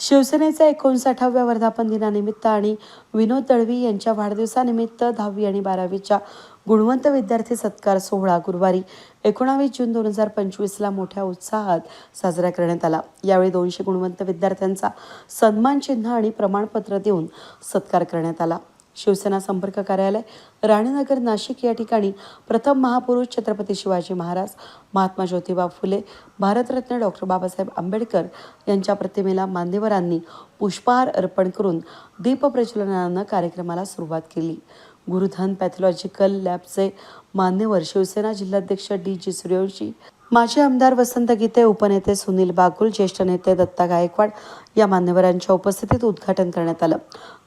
शिवसेनेचा एकोणसाठाव्या वर्धापन दिनानिमित्त आणि विनोद दळवी यांच्या वाढदिवसानिमित्त दहावी आणि बारावीच्या गुणवंत विद्यार्थी सत्कार सोहळा गुरुवारी एकोणावीस जून दोन हजार पंचवीसला मोठ्या उत्साहात साजरा करण्यात आला. यावेळी दोनशे गुणवंत विद्यार्थ्यांचा सन्मान चिन्ह आणि प्रमाणपत्र देऊन सत्कार करण्यात आला. शिवसेना संपर्क कार्यालय राणीनगर नाशिक या ठिकाणी प्रथम महापुरुष छत्रपती शिवाजी महाराज महात्मा ज्योतिबा फुले भारतरत्न डॉक्टर बाबासाहेब आंबेडकर यांच्या प्रतिमेला मान्यवरांनी पुष्पहार अर्पण करून दीपप्रज्वलनानं कार्यक्रमाला सुरुवात केली. गुरुधन पॅथॉलॉजिकल लॅबचे मान्यवर शिवसेना जिल्हाध्यक्ष डी जी सूर्यवंशी माजी आमदार वसंत गीते उपनेते सुनील बागुल ज्येष्ठ नेते दत्ता गायकवाड या मान्यवरांच्या उपस्थितीत उद्घाटन करण्यात आलं.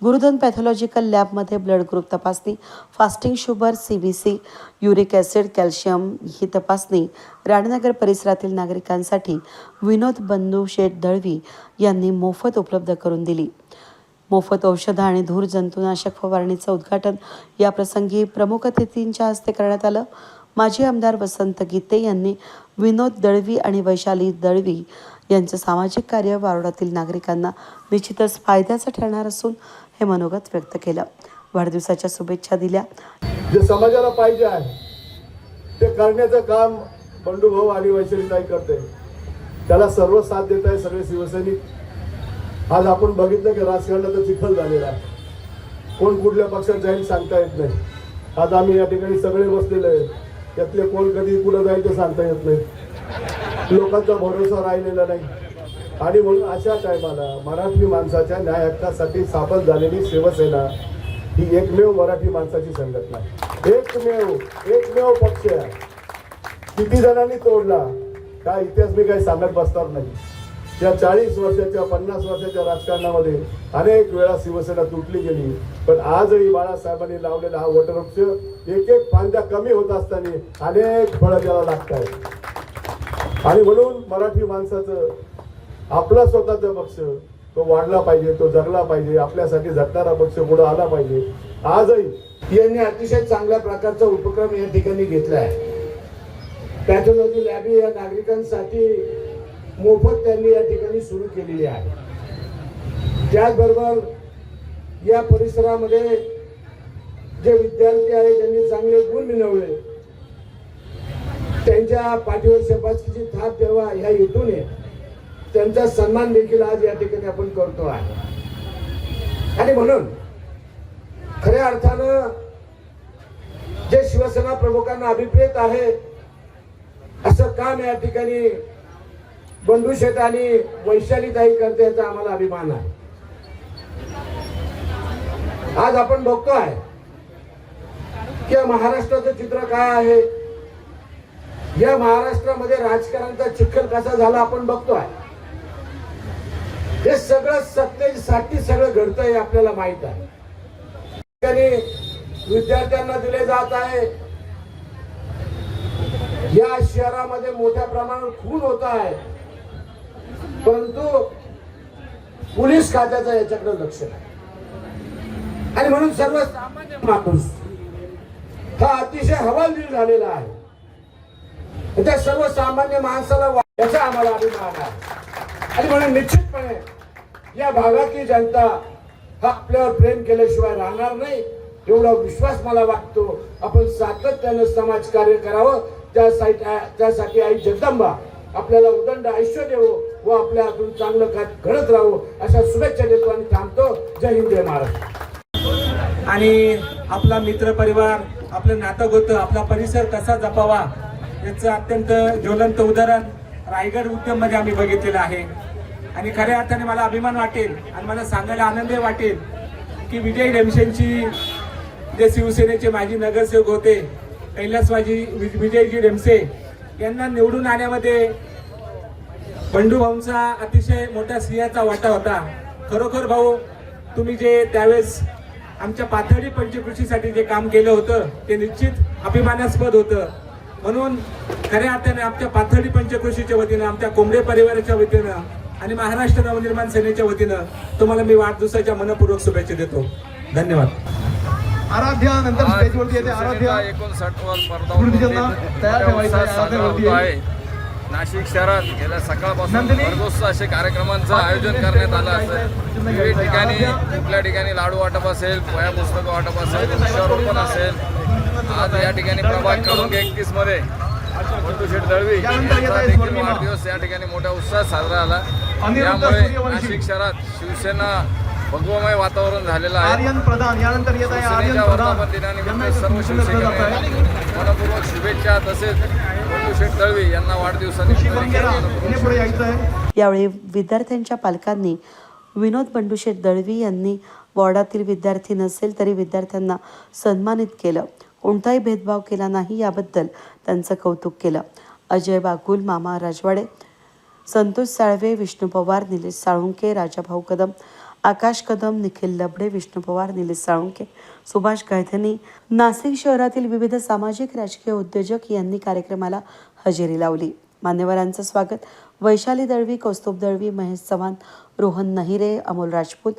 गुरुधन पॅथॉलॉजिकल लॅबमध्ये ब्लड ग्रुप तपासणी fasting sugar C B C uric acid calcium ही तपासणी राणनगर परिसरातील नागरिकांसाठी विनोद बंधू शेठ दळवी यांनी मोफत उपलब्ध करून दिली. मोफत औषधं आणि धूर जंतुनाशक फवारणीचं उद्घाटन या प्रसंगी प्रमुख अतिथींच्या हस्ते करण्यात आलं. माजी आमदार वसंत गीते यांनी विनोद दळवी आणि वैशाली दळवी यांचं सामाजिक कार्य वारोडातील नागरिकांना निश्चितच फायद्याचं ठरणार असून हे मनोगत व्यक्त केलं. वाढदिवसाच्या शुभेच्छा दिल्या. जे समाजाला पाहिजे आहे ते करण्याचं काम बंडूभाऊ आणि वैशालीताई करते. त्याला सर्व साथ देत आहे सगळे शिवसैनिक. आज आपण बघितलं की राजकारणाचा चिखल झालेला आहे. कोण कुठल्या पक्षात जाईल सांगता येत नाही. आज आम्ही या ठिकाणी सगळे बसलेले आहेत. त्यातले कोण कधी कुठं जाईल ते सांगता येत नाही. लोकांचा भरोसा राहिलेला नाही. आणि म्हणून अशा टायमाला मराठी माणसाच्या न्याय हक्कासाठी स्थापन झालेली शिवसेना ही एकमेव मराठी माणसाची संघटना एकमेव एकमेव पक्ष आहे. किती जणांनी तोडला काय इतिहास मी काही सांगत बसणार नाही. या चाळीस वर्षाच्या पन्नास वर्षाच्या राजकारणामध्ये अनेक वेळा शिवसेना तुटली गेली. पण आजही बाळासाहेबांनी लावलेला हा वटवृक्ष एक एक फांद्या कमी होत असताना अनेक फळं त्याला लागत आहेत आणि म्हणून मराठी माणसाचं आपला स्वतःचा पक्ष तो वाढला पाहिजे तो जगला पाहिजे आपल्यासाठी झटणारा पक्ष पुढे आला पाहिजे. आजही यांनी अतिशय चांगल्या प्रकारचा उपक्रम या ठिकाणी घेतला आहे. पॅथॉलॉजी लॅब या नागरिकांसाठी मोफत त्यांनी या ठिकाणी सुरू केलेली आहे. त्याचबरोबर या परिसरामध्ये जे विद्यार्थी आहेत त्यांनी चांगले गुण मिळवले. त्यांच्या पाठीवर शबासकीची थाप द्यावा ह्या हेतूने त्यांचा सन्मान देखील आज या ठिकाणी आपण करतो आहे. आणि म्हणून खऱ्या अर्थानं जे शिवसेना प्रमुखांना अभिप्रेत आहे असं काम या ठिकाणी बंधू शेठ आणि वैशालीताई करते याचा आम्हाला अभिमान आहे. आज आपण बघतोय की या महाराष्ट्राचं चित्र काय आहे? या महाराष्ट्रामध्ये राजकारणाचा चिखल कसा झाला आपण बघतोय हे सगळं सत्तेसाठी सगळं घडतंय हे आपल्याला माहीत आहे. ठिकाणी विद्यार्थ्यांना दिले जात आहे. या शहरामध्ये मोठ्या प्रमाणावर खून होत आहे. परंतु पोलीस खात्याचं याच्याकडे लक्ष नाही. आणि म्हणून सर्वसामान्य माणूस हा अतिशय हवालदिल झालेला आहे. त्या सर्वसामान्य माणसाला याचा आम्हाला अभिमान आहे. आणि म्हणून निश्चितपणे या भागातली जनता हा आपल्यावर प्रेम केल्याशिवाय राहणार नाही एवढा विश्वास मला वाटतो. आपण सातत्यानं समाज कार्य करावं. त्यासाठी त्यासाठी आई जगदंबा आपल्याला उदंड आयुष्य देवो. व आपल्या हातून चांगलं काय घडत राहावं अशा शुभेच्छा देतो आणि थांबतो. जय हिंद जय महाराष्ट्र. आणि आपला मित्र परिवार आपलं नातं गोतं आपला परिसर कसा जपावा याचं अत्यंत ज्वलंत उदाहरण रायगड उद्यममध्ये आम्ही बघितलेलं आहे. आणि खऱ्या अर्थाने मला अभिमान वाटेल आणि मला सांगायला आनंदही वाटेल की विजय रेमशेंची जे शिवसेनेचे माजी नगरसेवक होते कैलासवाजी विजयजी रेमसे यांना निवडून आणण्यामध्ये बंडू भाऊंचा अतिशय मोठा सिंहाचा वाटा होता. खरोखर भाऊ तुम्ही जे त्यावेळेस आमच्या पाथर्डी पंचकृषीसाठी जे काम केलं होतं ते निश्चित अभिमानास्पद होतं. म्हणून खऱ्या अर्थाने आमच्या पाथर्डी पंचकृषीच्या वतीनं आमच्या कोंबडे परिवाराच्या वतीनं आणि महाराष्ट्र नवनिर्माण सेनेच्या वतीनं तुम्हाला मी वाढदिवसाच्या मनपूर्वक शुभेच्छा देतो. धन्यवाद. आराध्या नंतर स्टेजवरती येते. आराध्या स्पर्धा तयार ठेवायचं आहे, नाशिक शहरात गेल्या सकाळपासून? भरघोस असे कार्यक्रमांचं आयोजन करण्यात आलं असेल विविध ठिकाणी कुठल्या ठिकाणी लाडू वाटप असेल वया पुस्तकं वाटप असेल वृक्षारोपण असेल आज या ठिकाणी प्रभाग क्रमांक एकतीसमध्ये बंडू शेठ दळवी देखील. वाढदिवस या ठिकाणी मोठ्या उत्साहात साजरा झाला त्यामुळे. नाशिक शहरात शिवसेना भगवमय वातावरण झालेलं आहे आर्यन प्रधान यानंतर येत आहे आर्यन शिवसेनेच्या प्रधान वर्धापन दिनानिमित्त सर्व शिवसैनिकांना मनपूर्वक शुभेच्छा तसेच दळवी यांना वाढदिवसानिमित्त यावेळी विद्यार्थ्यांच्या पालकांनी विनोद बंडुशेठ दळवी यांनी वॉर्डातील विद्यार्थी नसेल तरी विद्यार्थ्यांना सन्मानित केलं. कोणताही भेदभाव केला नाही याबद्दल त्यांचं कौतुक केलं. अजय बाकुल मामा राजवाडे संतोष साळवे विष्णू पवार निलेश साळुंके राजाभाऊ कदम आकाश कदम निखिल लबडे विष्णू पवार निलेश साळुंके सुभाष गायधनी नाशिक शहरातील विविध सामाजिक राजकीय उद्योजक यांनी कार्यक्रमाला हजेरी लावली. मान्यवरांचं स्वागत. वैशाली दळवी कौस्तुभ दळवी महेश चव्हाण रोहन नहिरे अमोल राजपूत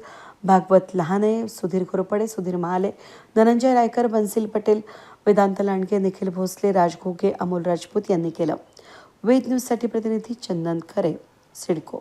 भागवत लहाने सुधीर घोरपडे सुधीर महाले धनंजय रायकर बन्सिल पटेल वेदांत लांडगे निखिल भोसले राज घोगे अमोल राजपूत यांनी केलं. वेद न्यूजसाठी प्रतिनिधी चंदन खरे सिडको.